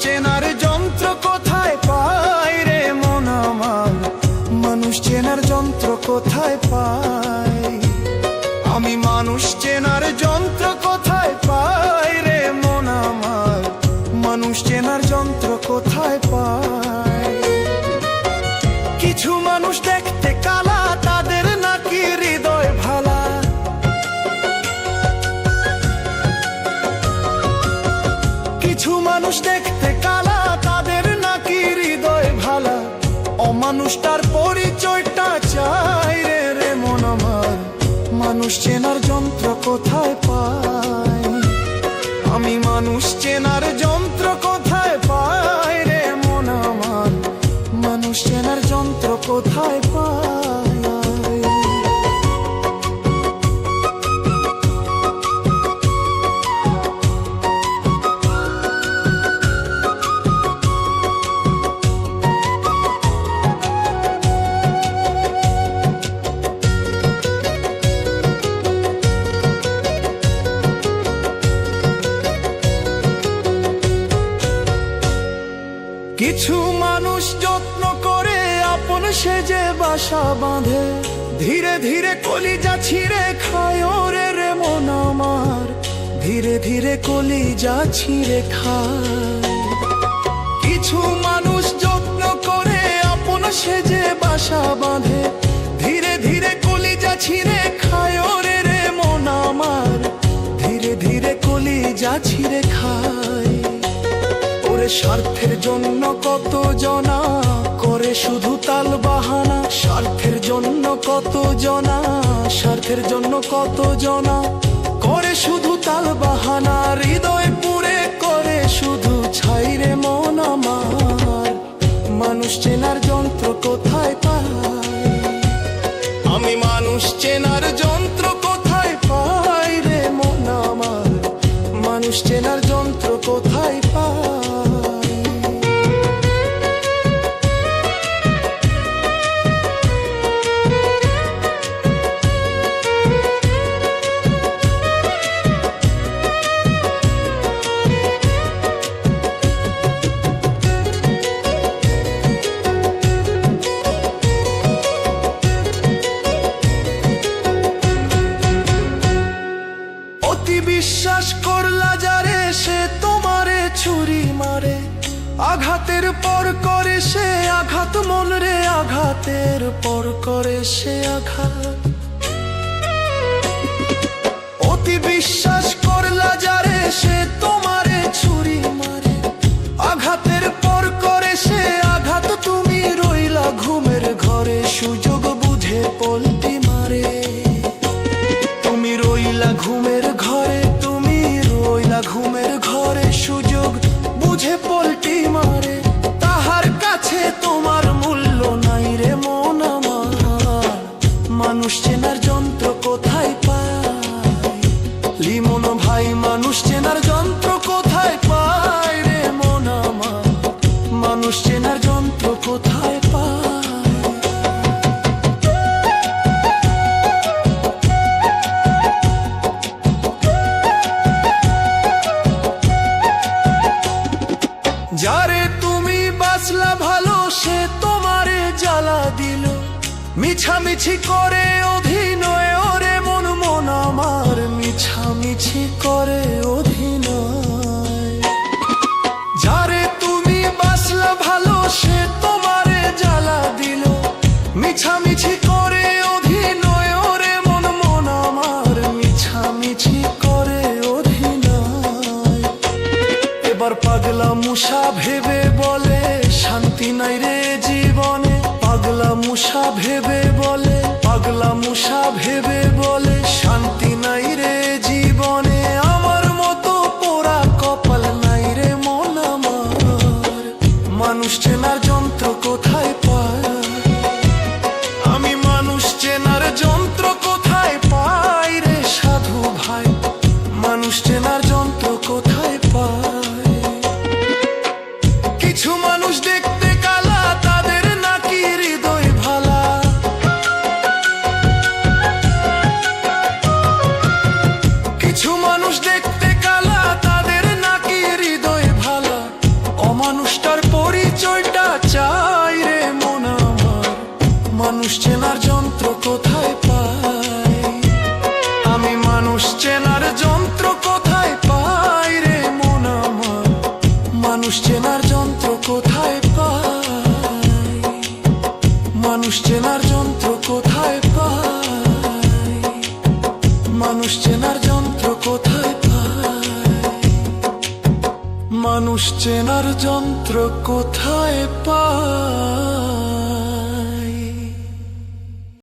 চেনার যন্ত্র কোথায় পায় রে মন আমার? মানুষ চেনার যন্ত্র কোথায় পায়? আমি মানুষ চেনার যন্ত্র কোথায় পায় রে মন আমার? মানুষ চেনার যন্ত্র কোথায় অমানুষটার পরিচয়টা চাই রে রে মন আমার। মানুষ চেনার যন্ত্র কোথায় পাই আমি মানুষ চেনার যন্ত্র কোথায় পাই রে মন আমার? মানুষ চেনার যন্ত্র কোথায় বাঁধে। ধীরে ধীরে কলিজা ছিঁড়ে খায় ওরে রে মন আমার। ধীরে ধীরে কলিজা ছিঁড়ে খায়। কিছু মানুষ যত্ন করে আপন সেজে বাসা বাঁধে। ধীরে ধীরে কলিজা ছিঁড়ে খায় ওরে রে মন আমার। ধীরে ধীরে কলিজা ছিঁড়ে খায়। ওরে স্বার্থের জন্য কত জনা করে শুধু তাল বাহানা। স্বার্থের জন্য কত জনা, স্বার্থের জন্য কত জনা। করে শুধু তাল বাহানা, হৃদয় পুরে করে শুধু ছাইরে মন আমার। মানুষ চেনার যন্ত্র কোথায়? মারে, আঘাতের পর করে সে আঘাত, মন রে আঘাতের পর করে সে আঘাত। অতি বিশ্বাস করলা যারে সে তোমারে ছুরি মারে। আঘাতের পর করে সে আঘাত, তুমি রইলা ঘুমের ঘরে, সুযোগ বুঝে পল্টি মারে। তুমি রইলা ঘুমের বুঝে পল্টি মিছামিছি করে অধীনয় ওরে মন মন আমার মিছামিছি করে অধীনয় যারে তুমি বাসলা ভালো, সে তোমারে জ্বালা দিল। মিছামিছি করে অধীনয় ওরে মন মন আমার মিছামিছি করে অধীনয় এবার পাগলা মুসা ভেবে বলে, শান্তি নাই রে জীবনে। পাগলা মুসা ভেবে বলে পাগলা মুসা ভেবে বলে শান্তি নাই মানুষ চেনার যন্ত্র কোথায় পায়? মানুষ চেনার যন্ত্র কোথায় পায়? মানুষ চেনার যন্ত্র কোথায় পায়? মানুষ চেনার যন্ত্র কোথায় পায়?